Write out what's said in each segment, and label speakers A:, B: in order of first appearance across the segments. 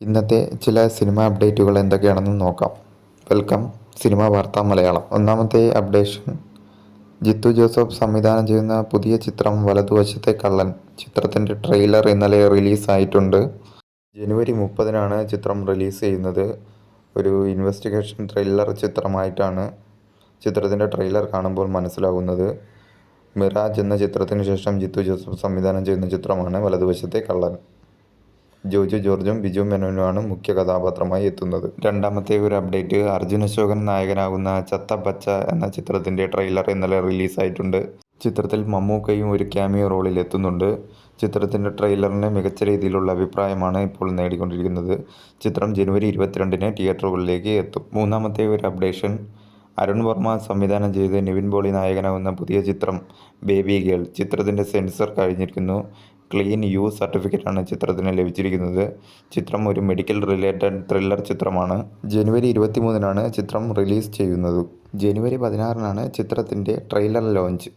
A: ഇന്നത്തെ ചില സിനിമ അപ്ഡേറ്റുകൾ എന്തൊക്കെയാണെന്ന് നോക്കാം. വെൽക്കം സിനിമ വാർത്ത മലയാളം. ഒന്നാമത്തെ അപ്ഡേഷൻ ജിത്തു ജോസഫ് സംവിധാനം ചെയ്യുന്ന പുതിയ ചിത്രം വലതുവശത്തെ കള്ളൻ. ചിത്രത്തിന്റെ ട്രെയിലർ ഇന്നലെ റിലീസായിട്ടുണ്ട്. ജനുവരി മുപ്പതിനാണ് ചിത്രം റിലീസ് ചെയ്യുന്നത്. ഒരു ഇൻവെസ്റ്റിഗേഷൻ ത്രില്ലർ ചിത്രമായിട്ടാണ് ചിത്രത്തിന്റെ ട്രെയിലർ കാണുമ്പോൾ മനസ്സിലാകുന്നത്. മിറാജ് എന്ന ചിത്രത്തിന് ശേഷം ജിത്തു ജോസഫ് സംവിധാനം ചെയ്യുന്ന ചിത്രമാണ് വലതുവശത്തെ കള്ളൻ. ജോജു ജോർജും ബിജു മേനോനുമാണ് മുഖ്യ കഥാപാത്രമായി എത്തുന്നത്. രണ്ടാമത്തെ ഒരു അപ്ഡേറ്റ് അർജുൻ അശോകൻ നായകനാകുന്ന ചത്ത പച്ച എന്ന ചിത്രത്തിന്റെ ട്രെയിലർ ഇന്നലെ റിലീസായിട്ടുണ്ട്. ചിത്രത്തിൽ മമ്മൂക്കയും ഒരു ക്യാമിയോ റോളിൽ എത്തുന്നുണ്ട്. ചിത്രത്തിന്റെ ട്രെയിലറിന് മികച്ച രീതിയിലുള്ള അഭിപ്രായമാണ് ഇപ്പോൾ നേടിക്കൊണ്ടിരിക്കുന്നത്. ചിത്രം ജനുവരി ഇരുപത്തിരണ്ടിന് തിയേറ്ററുകളിലേക്ക് എത്തും. മൂന്നാമത്തെ ഒരു അപ്ഡേഷൻ അരുൺ വർമ്മ സംവിധാനം ചെയ്ത് നിവിൻ പോളി നായകനാകുന്ന പുതിയ ചിത്രം ബേബി ഗേൾ. ചിത്രത്തിന്റെ സെൻസർ കഴിഞ്ഞിരിക്കുന്നു. ക്ലീൻ യു സർട്ടിഫിക്കറ്റാണ് ചിത്രത്തിന് ലഭിച്ചിരിക്കുന്നത്. ചിത്രം ഒരു മെഡിക്കൽ റിലേറ്റഡ് ത്രില്ലർ ചിത്രമാണ്. ജനുവരി ഇരുപത്തി മൂന്നിനാണ് ചിത്രം റിലീസ് ചെയ്യുന്നത്. ജനുവരി പതിനാറിനാണ് ചിത്രത്തിന്റെ ട്രെയിലർ ലോഞ്ച്.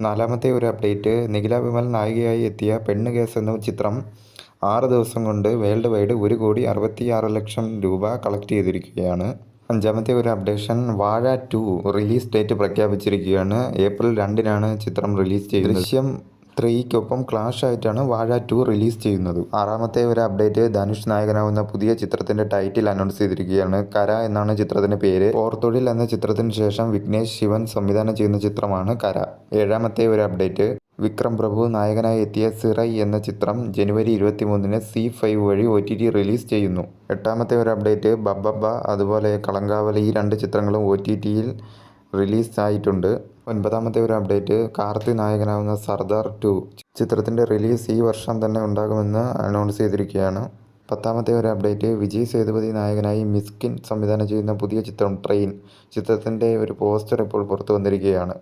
A: നാലാമത്തെ ഒരു അപ്ഡേറ്റ് നിഖില വിമൽ നായികയായി എത്തിയ പെണ്ണ് കേസ് എന്ന ചിത്രം ആറ് ദിവസം കൊണ്ട് വേൾഡ് വൈഡ് ഒരു കോടി അറുപത്തിയാറ് ലക്ഷം രൂപ കളക്ട് ചെയ്തിരിക്കുകയാണ്. അഞ്ചാമത്തെ ഒരു updation Vaazha two release date പ്രഖ്യാപിച്ചിരിക്കുകയാണ്. ഏപ്രിൽ രണ്ടിനാണ് ചിത്രം റിലീസ് ചെയ്യുന്നത്. ദൃശ്യം ത്രീക്കൊപ്പം ക്ലാഷ് ആയിട്ടാണ് വാഴ ടു റിലീസ് ചെയ്യുന്നത്. ആറാമത്തെ ഒരു അപ്ഡേറ്റ് ധനുഷ് നായകനാവുന്ന പുതിയ ചിത്രത്തിന്റെ ടൈറ്റിൽ അനൗൺസ് ചെയ്തിരിക്കുകയാണ്. കര എന്നാണ് ചിത്രത്തിന്റെ പേര്. പോർത്തൊഴിൽ എന്ന ചിത്രത്തിന് ശേഷം വിഘ്നേഷ് ശിവൻ സംവിധാനം ചെയ്യുന്ന ചിത്രമാണ് കര. ഏഴാമത്തെ ഒരു അപ്ഡേറ്റ് വിക്രം പ്രഭു നായകനായി എത്തിയ സിറൈ എന്ന ചിത്രം ജനുവരി ഇരുപത്തി മൂന്നിന് സി ഫൈവ് വഴി ഒ ടി ടി റിലീസ് ചെയ്യുന്നു. എട്ടാമത്തെ ഒരു അപ്ഡേറ്റ് ബബ്ബബ്ബ അതുപോലെ കളങ്കാവലി ഈ രണ്ട് ചിത്രങ്ങളും ഒ ടി ടിയിൽ റിലീസ് ആയിട്ടുണ്ട് ഒൻപതാമത്തെ ഒരു അപ്ഡേറ്റ്. കാർത്തി നായകനാവുന്ന സർദാർ ടു ചിത്രത്തിന്റെ റിലീസ് ഈ വർഷം തന്നെ ഉണ്ടാകുമെന്ന് അനൗൺസ് ചെയ്തിരിക്കുകയാണ്. പത്താമത്തെ ഒരു അപ്ഡേറ്റ്. വിജയ് സേതുപതി നായകനായി മിസ്കിൻ സംവിധാനം ചെയ്യുന്ന പുതിയ ചിത്രം ട്രെയിൻ ചിത്രത്തിന്റെ ഒരു പോസ്റ്റർ ഇപ്പോൾ പുറത്തു വന്നിരിക്കുകയാണ്.